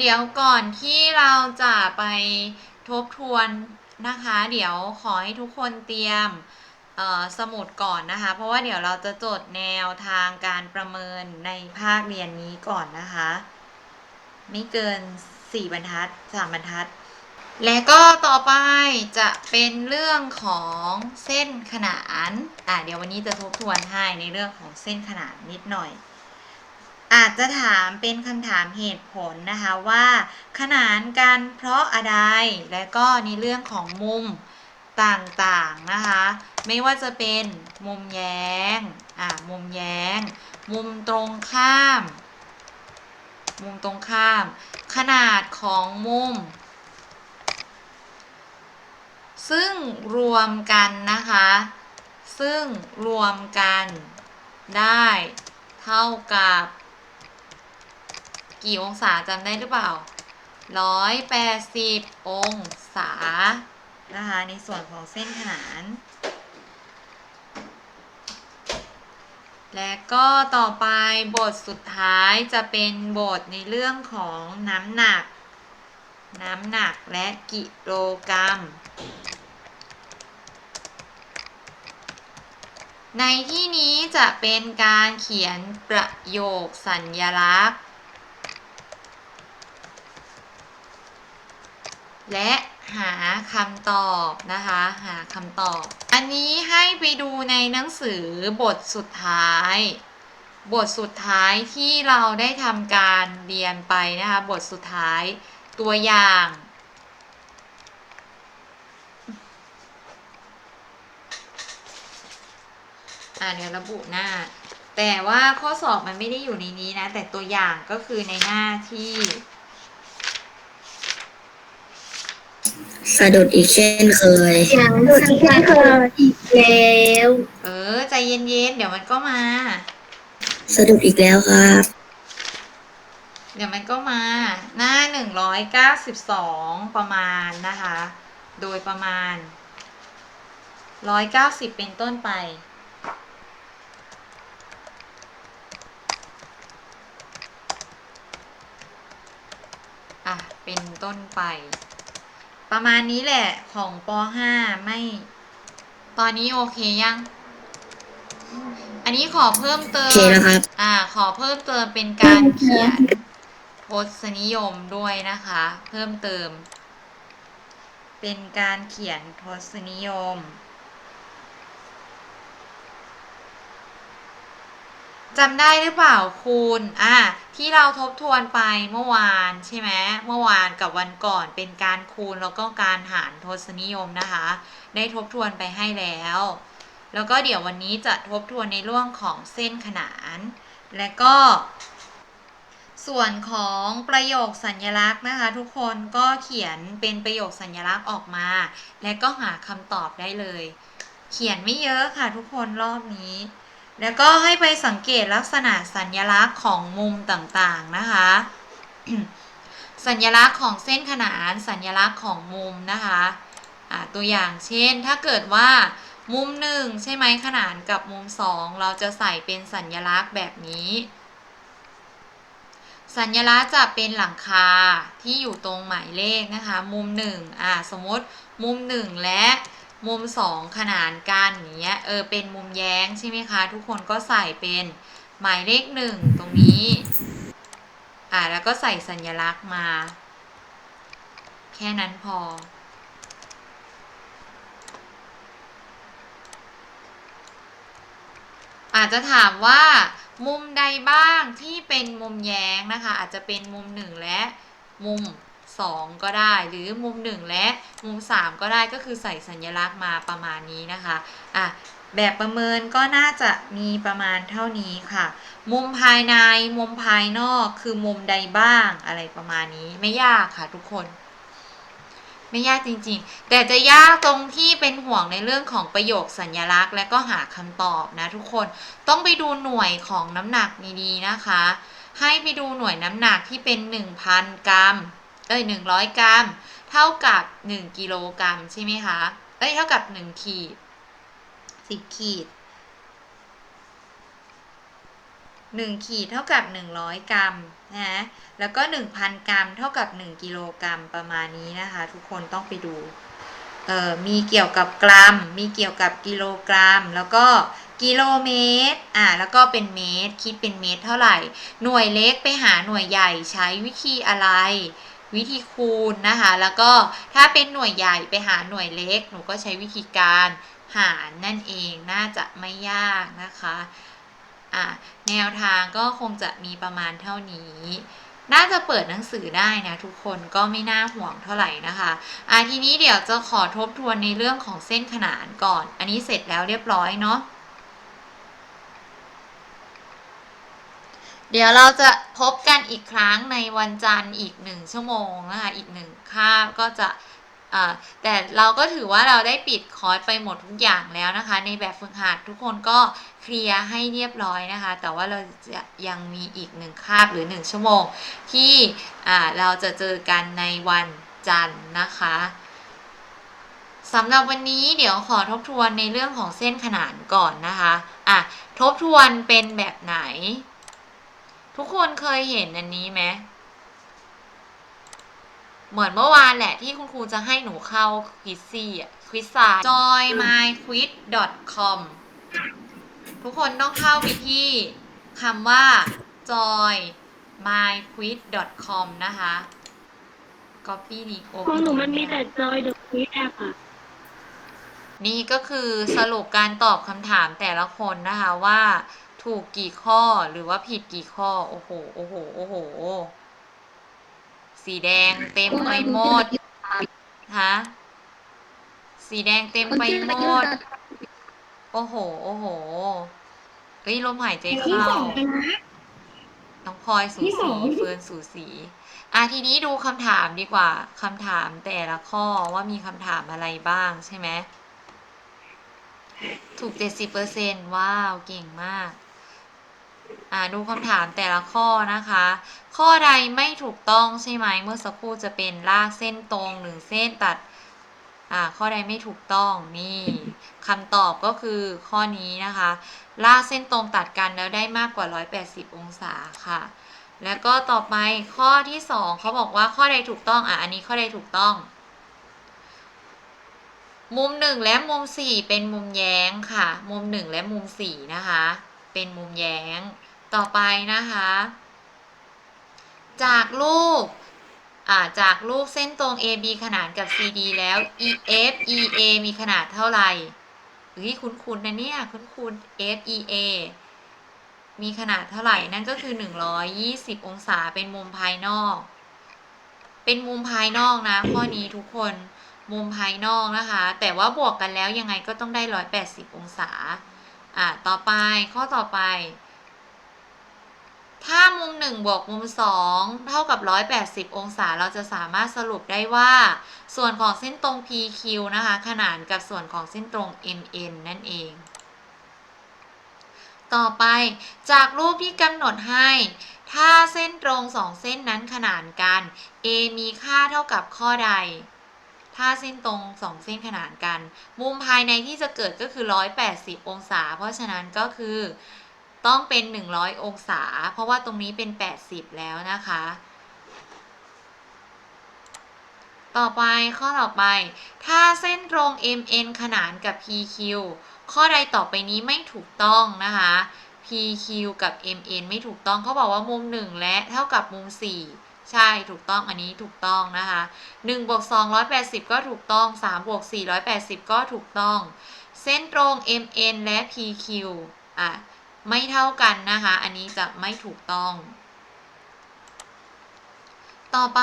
เดี๋ยวก่อนที่เราจะไปทบทวนนะคะ เดี๋ยวขอให้ทุกคนเตรียมสมุดก่อนนะคะ เพราะว่าเดี๋ยวเราจะจดแนวทางการประเมินในภาคเรียนนี้ก่อนนะคะ ไม่เกิน 4 บรรทัด 3 บรรทัด และก็ต่อไปจะเป็นเรื่องของเส้นขนานอะเดี๋ยววันนี้จะทบทวนให้ในเรื่องของเส้นขนานนิดหน่อย อาจจะถามเป็นคำถามเหตุผลนะคะว่า ขนานกันเพราะอะไร และก็ในเรื่องของมุมต่างๆนะคะ ไม่ว่าจะเป็นมุมแย้งอะมุมแย้ง มุมตรงข้าม มุมตรงข้าม ขนาดของมุม ซึ่งรวมกันนะคะ ซึ่งรวมกันได้เท่ากับ กี่องศาจำได้หรือเปล่า 180 องศา นะคะ ในส่วนของเส้นขนาน และก็ต่อไปบทสุดท้ายจะเป็นบทในเรื่องของน้ำหนัก น้ำหนักและกิโลกรัม ในที่นี้จะเป็นการเขียนประโยคสัญลักษณ์ และหาคำตอบนะคะ หาคำตอบ อันนี้ให้ไปดูในหนังสือบทสุดท้าย บทสุดท้ายที่เราได้ทำการเรียนไปนะคะ บทสุดท้ายตัวอย่าง อ่าเดี๋ยวระบุหน้า แต่ว่าข้อสอบมันไม่ได้อยู่ในนี้นะ แต่ตัวอย่างก็คือในหน้าที่ สะดุดอีกเช่นเคยเสียงดุดที่เคยอีกแล้วเออ ใจเย็นๆ เดี๋ยวมันก็มา สะดุดอีกแล้วครับ เดี๋ยวมันก็มา หน้าหนึ่งร้อยเก้าสิบสองประมาณนะคะ โดยประมาณร้อยเก้าสิบเป็นต้นไปอะเป็นต้นไป ประมาณนี้แหละของป .5 ไม่ ตอนนี้โอเคยัง อันนี้ขอเพิ่มเติโอมเคแล้วครับ อ่า ขอเพิ่มเติมเป็นการเขียนทศนิยมด้วยนะคะ เพิ่มเติม เป็นการเขียนทศนิยม จำได้หรือเปล่าคุณอะที่เราทบทวนไปเมื่อวานใช่ไหมเมื่อวานกับวันก่อนเป็นการคูณแล้วก็การหารทศนิยมนะคะ ได้ทบทวนไปให้แล้ว แล้วก็เดี๋ยววันนี้จะทบทวนในเรื่องของเส้นขนาน และก็ ส่วนของประโยคสัญลักษณ์นะคะ ทุกคนก็เขียนเป็นประโยคสัญลักษณ์ออกมา และก็หาคำตอบได้เลย เขียนไม่เยอะค่ะทุกคนรอบนี้ แล้วก็ให้ไปสังเกตลักษณะสัญลักษณ์ของมุมต่างๆนะคะ สัญลักษณ์ของเส้นขนานสัญลักษณ์ของมุมนะคะตัวอย่างเช่น ถ้าเกิดว่ามุมหนึ่งใช่ไหมขนานกับมุมสองเราจะใส่เป็นสัญลักษณ์แบบนี้ สัญลักษณ์จะเป็นหลังคาที่อยู่ตรงหมายเลขนะคะ มุมหนึ่งอ่าสมมติมุมหนึ่งและ มุมสองขนานกันอย่างเงี้ยเออเป็นมุมแย้งใช่ไหมคะ ทุกคนก็ใส่เป็นหมายเลขหนึ่งตรงนี้ อ่าแล้วก็ใส่สัญลักษณ์มา แค่นั้นพอ อาจจะถามว่ามุมใดบ้างที่เป็นมุมแย้งนะคะ อาจจะเป็นมุมหนึ่งและมุม สองก็ได้ หรือมุมหนึ่งและมุมสามก็ได้ก็คือใส่สัญลักษณ์มาประมาณนี้นะคะอะแบบประเมินก็น่าจะมีประมาณเท่านี้ค่ะ มุมภายในมุมภายนอกคือมุมใดบ้างอะไรประมาณนี้ไม่ยากค่ะทุกคน ไม่ยากจริงๆ แต่จะยากตรงที่เป็นห่วงในเรื่องของประโยคสัญญลักษณ์ และก็หาคำตอบนะทุกคนต้องไปดูหน่วยของน้ำหนักดีๆนะคะ ให้ไปดูหน่วยน้ำหนักที่เป็น 1,000 กรัม เอ้ย100 กรัม เท่ากับ 1 กิโลกรัมใช่ไหมคะ เอ้ยเท่ากับ 1 ขีด 10 ขีด 1 ขีดเท่ากับ 100 กรัมนะแล้วก็ 1,000 กรัม เท่ากับ 1 กิโลกรัมประมาณนี้นะคะ ทุกคนต้องไปดูเอ่อมีเกี่ยวกับกรัม มีเกี่ยวกับกิโลกรัม แล้วก็กิโลเมตร อ่า แล้วก็เป็นเมตร คิดเป็นเมตรเท่าไหร่ หน่วยเล็กไปหาหน่วยใหญ่ใช้วิธีอะไร วิธีคูณนะคะ แล้วก็ถ้าเป็นหน่วยใหญ่ไปหาหน่วยเล็ก หนูก็ใช้วิธีการหารนั่นเองน่าจะไม่ยากนะคะอะแนวทางก็คงจะมีประมาณเท่านี้ น่าจะเปิดหนังสือได้นะทุกคนก็ไม่น่าห่วงเท่าไหร่นะคะอะทีนี้เดี๋ยวจะขอทบทวนในเรื่องของเส้นขนานก่อน อันนี้เสร็จแล้วเรียบร้อยเนาะ เดี๋ยวเราจะพบกันอีกครั้งในวันจันทร์อีกหนึ่งชั่วโมงนะคะอีกหนึ่งคาบก็จะแต่เราก็ถือว่าเราได้ปิดคอร์สไปหมดทุกอย่างแล้วนะคะ ในแบบฝึกหัดทุกคนก็เคลียร์ให้เรียบร้อยนะคะ แต่ว่าเราจะยังมีอีกหนึ่งคาบหรือหนึ่งชั่วโมง ที่เราจะเจอกันในวันจันทร์นะคะสำหรับวันนี้เดี๋ยวขอทบทวนในเรื่องของเส้นขนานก่อนนะคะอะทบทวนเป็นแบบไหน ทุกคนเคยเห็นอันนี้ไหมเหมือนเมื่อวานแหละที่คุณครูจะให้หนูเข้าควิซซี่อะควิซซ่า joymyquiz.com ทุกคนต้องเข้าไปที่คำว่า joymyquiz.com นะคะ copy ดีโอของหนูมันมีแต่จอยเดอะควิดแอปค่ะนี่ก็คือสรุปการตอบคำถามแต่ละคนนะคะว่า ถูกกี่ข้อหรือว่าผิดกี่ข้อ โอ้โห โอ้โห โอ้โห สีแดงเต็มไปหมด ฮะ สีแดงเต็มไปหมด โอ้โห โอ้โห เฮ้ยลมหายใจเข้า น้องพลอยสูที่สสีองเฟิร์นสูสีอะทีนี้ดูคำถามดีกว่าคำถามแต่ละข้อว่ามีคำถามอะไรบ้างใช่ไหมถูก70%ว้าว เก่งมากอ่า ดูคำถามแต่ละข้อนะคะ ข้อใดไม่ถูกต้องใช่ไหมเมื่อสักครู่จะเป็นลากเส้นตรงหนึ่งเส้นตัดข้อใดไม่ถูกต้องนี่คำตอบก็คือข้อนี้นะคะ ลากเส้นตรงตัดกันแล้วได้มากกว่า 180 องศาค่ะ แล้วก็ต่อไปข้อที่สองเขาบอกว่าข้อใดถูกต้องอะอันนี้ข้อใดถูกต้อง มุมหนึ่งและมุมสี่เป็นมุมแย้งค่ะ มุมหนึ่งและมุมสี่นะคะ เป็นมุมแย้ง ต่อไปนะคะ จากรูปจากรูปเส้นตรง AB ขนานกับ CD แล้ว EF EA มีขนาดเท่าไหร่เฮ้ยคุ้นๆนะเนี่ยคุ้นๆ FEA มีขนาดเท่าไหร่นั่นก็คือ 120 องศาเป็นมุมภายนอก เป็นมุมภายนอกนะ ข้อนี้ทุกคนมุมภายนอกนะคะ แต่ว่าบวกกันแล้วยังไงก็ต้องได้ 180 องศา อะต่อไปข้อต่อไป ถ้ามุม1บวกมุม 2 เท่ากับ 180 องศาเราจะสามารถสรุปได้ว่า ส่วนของเส้นตรง PQ นะคะ ขนานกับส่วนของเส้นตรง MN นั่นเอง ต่อไปจากรูปที่กำหนดให้ ถ้าเส้นตรงสองเส้นนั้นขนานกัน A มีค่าเท่ากับข้อใด ถ้าเส้นตรงสองเส้นขนานกัน มุมภายในที่จะเกิดก็คือ 180 องศา เพราะฉะนั้นก็คือต้องเป็น 100 องศา เพราะว่าตรงนี้เป็น 80 แล้วนะคะ ต่อไปข้อต่อไป ถ้าเส้นตรง MN ขนานกับ PQ ข้อใดต่อไปนี้ไม่ถูกต้องนะคะ PQ กับ MN ไม่ถูกต้องเขาบอกว่ามุม 1 และเท่ากับมุม 4 ใช่ถูกต้องอันนี้ถูกต้องนะคะ1บวก280 ก็ถูกต้อง3บวก480 ก็ถูกต้อง เส้นตรง MN และ PQ อะไม่เท่ากันนะคะ อันนี้จะไม่ถูกต้อง ต่อไป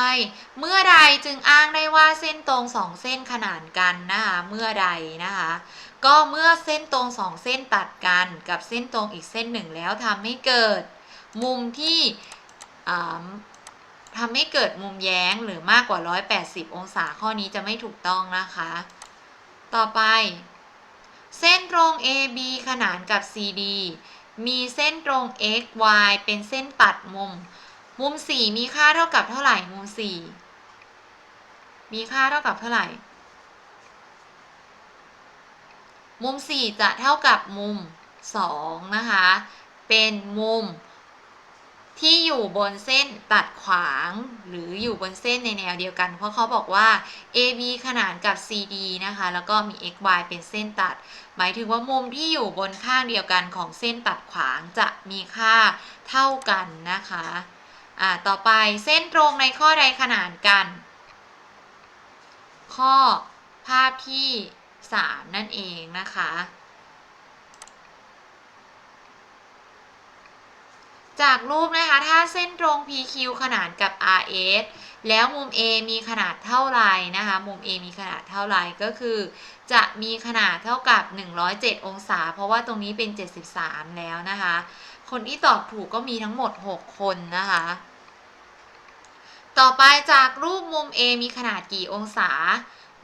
เมื่อใดจึงอ้างได้ว่าเส้นตรงสองเส้นขนานกันนะคะเมื่อใดนะคะก็เมื่อเส้นตรงสองเส้นตัดกันกับเส้นตรงอีกเส้นหนึ่งแล้วทำให้เกิด มุมที่ ทำให้เกิดมุมแย้งหรือมากกว่า 180 องศาข้อนี้จะไม่ถูกต้องนะคะ ต่อไป เส้นตรง AB ขนานกับ CD มีเส้นตรง x y เป็นเส้นตัดมุม มุม 4 มีค่าเท่ากับเท่าไหร่ มุม 4 มีค่าเท่ากับเท่าไหร่ มุม 4 จะเท่ากับมุม 2 นะคะ เป็นมุม ที่อยู่บนเส้นตัดขวาง หรืออยู่บนเส้นในแนวเดียวกัน เพราะเขาบอกว่า AB ขนานกับ CD นะคะ แล้วก็มี XY เป็นเส้นตัด หมายถึงว่ามุมที่อยู่บนข้างเดียวกันของเส้นตัดขวางจะมีค่าเท่ากันนะคะอ่าต่อไปเส้นตรงในข้อใดขนานกัน ข้อภาพที่ 3 นั่นเองนะคะ จากรูปนะคะ ถ้าเส้นตรง PQ ขนานกับ RS แล้วมุม A มีขนาดเท่าไรนะคะ มุม A มีขนาดเท่าไรก็คือ จะมีขนาดเท่ากับ 107 องศา เพราะว่าตรงนี้เป็น 73 แล้วนะคะ คนที่ตอบถูกก็มีทั้งหมด 6 คนนะคะ ต่อไปจากรูปมุม A มีขนาดกี่องศา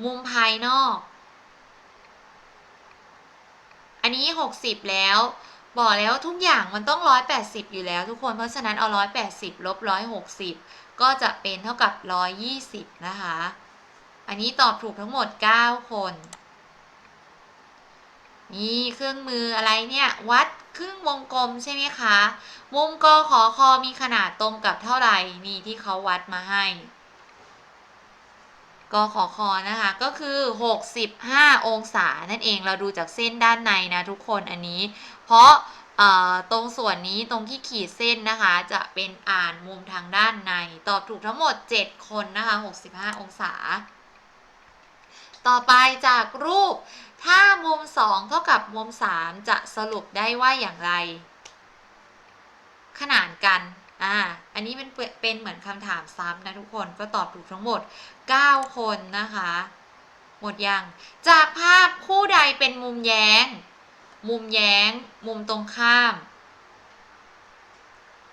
มุมภายนอก อันนี้ 60 แล้ว บอกแล้วทุกอย่างมันต้อง 180 อยู่แล้วทุกคน เพราะฉะนั้นเอา 180 ลบ 160 ก็จะเป็นเท่ากับ 120 นะคะ อันนี้ตอบถูกทั้งหมด 9 คน นี่เครื่องมืออะไรเนี่ย วัดครึ่งวงกลมใช่ไหมคะมุมกอขอคอมีขนาดตรงกับเท่าไหร่ นี่ที่เขาวัดมาให้ กอขอคอนะคะก็คือ 65 องศานั่นเองเราดูจากเส้นด้านในนะทุกคนอันนี้ เพราะตรงส่วนนี้ตรงที่ขีดเส้นนะคะ จะเป็นอ่านมุมทางด้านใน ตอบถูกทั้งหมด 7 คนนะคะ 65 องศา ต่อไปจากรูป ถ้ามุม 2 เท่ากับมุม 3 จะสรุปได้ว่าอย่างไร ขนานกัน อ่า อันนี้เป็นเป็นเหมือนคำถามซ้ำนะทุกคนก็ตอบถูกทั้งหมด 9 คนนะคะ หมดยัง จากภาพคู่ใดเป็นมุมแย้ง มุมแย้ง มุมตรงข้าม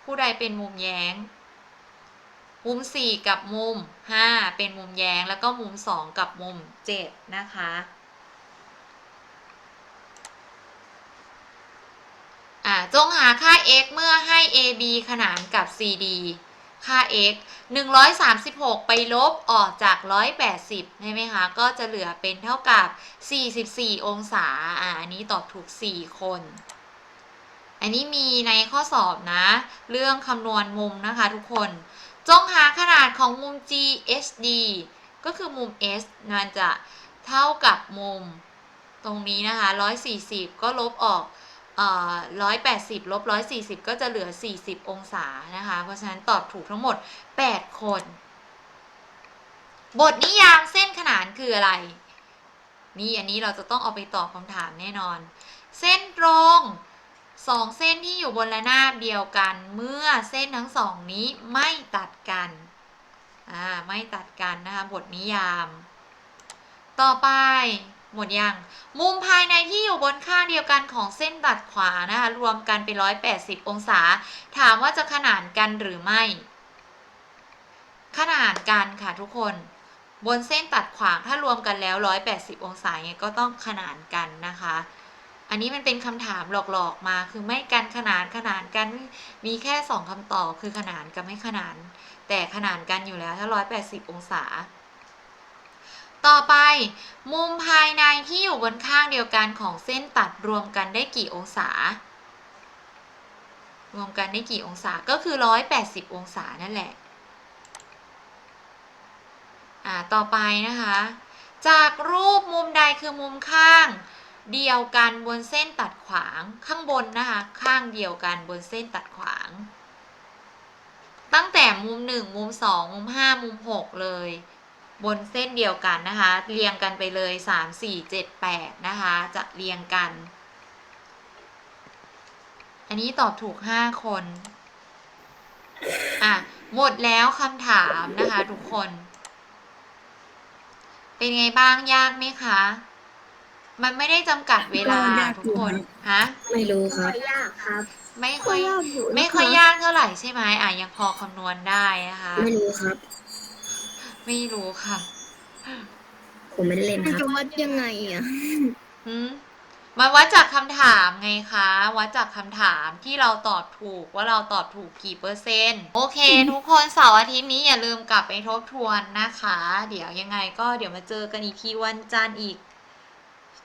คู่ใดเป็นมุมแย้ง มุม 4 กับมุม 5 เป็นมุมแย้ง แล้วก็มุม 2 กับมุม 7 นะคะ อ่าจงหาค่า x เมื่อให้ ab ขนานกับ cd ค่า x 136 ไปลบออกจาก 180 ใช่ไหมคะ ก็จะเหลือเป็นเท่ากับ 44 องศา อ่า อันนี้ตอบถูก 4 คน อันนี้มีในข้อสอบนะ เรื่องคำนวณมุมนะคะทุกคน จงหาขนาดของมุม GHD ก็คือมุม S มันจะเท่ากับมุมตรงนี้นะคะ 140 ก็ลบออก ร้อยแปดสิบลบร้อยสี่สิบก็จะเหลือสี่สิบองศานะคะ เพราะฉะนั้นตอบถูกทั้งหมดแปดคน บทนิยามเส้นขนานคืออะไร นี่อันนี้เราจะต้องเอาไปตอบคำถามแน่นอน เส้นตรงสองเส้นที่อยู่บนระนาบเดียวกัน เมื่อเส้นทั้งสองนี้ไม่ตัดกัน อ่า ไม่ตัดกันนะคะ บทนิยาม ต่อไป หมดยัง มุมภายในที่อยู่บนข้างเดียวกันของเส้นตัดขวานะคะ รวมกันเป็น 180 องศา ถามว่าจะขนานกันหรือไม่ ขนานกันค่ะทุกคน บนเส้นตัดขวางถ้ารวมกันแล้ว 180 องศาเนี่ยก็ต้องขนานกันนะคะ อันนี้มันเป็นคำถามหลอกๆมา คือไม่กันขนานขนานกัน มีแค่2คำตอบคือขนานกับไม่ขนาน แต่ขนานกันอยู่แล้วถ้า 180 องศา ต่อไป มุมภายในที่อยู่บนข้างเดียวกันของเส้นตัดรวมกันได้กี่องศา รวมกันได้กี่องศาก็คือ 180 องศานั่นแหละอ่าต่อไปนะคะ จากรูปมุมใดคือมุมข้างเดียวกันบนเส้นตัดขวางข้างบนนะคะ ข้างเดียวกันบนเส้นตัดขวาง ตั้งแต่มุม 1 มุม 2 มุม 5 มุม 6 เลย บนเส้นเดียวกันนะคะ เรียงกันไปเลย 3 4 7 8 นะคะ จะเรียงกัน อันนี้ตอบถูก 5 คน อะ หมดแล้วคำถามนะคะทุกคน เป็นไงบ้างยากไหมคะ มันไม่ได้จำกัดเวลาก็ยากทุอกยู่คนครับฮะไม่รู้ครับยากครับไม่ค่อยไม่ค่อยยากเท่าไหร่ใช่ไหมอะยังพอคำนวณได้นะคะ ไม่รู้ครับ ไม่รู้ค่ะผมไม่ได้เล่นครับจะวัดยังไงอะหืมมาวัดจากคำถามไงคะ วัดจากคำถามที่เราตอบถูกว่าเราตอบถูกกี่เปอร์เซ็นต์โอเค ทุกคนเสาร์อาทิตย์นี้อย่าลืมกลับไปทบทวนนะคะ เดี๋ยวยังไงก็เดี๋ยวมาเจอกันอีกทีวันจันทร์อีก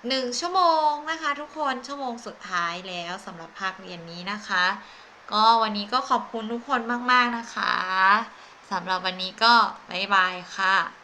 หนึ่งชั่วโมงนะคะ ทุกคนชั่วโมงสุดท้ายแล้วสำหรับภาคเรียนนี้นะคะ ก็วันนี้ก็ขอบคุณทุกคนมาก ๆ นะคะ สำหรับวันนี้ก็บ๊ายบายค่ะ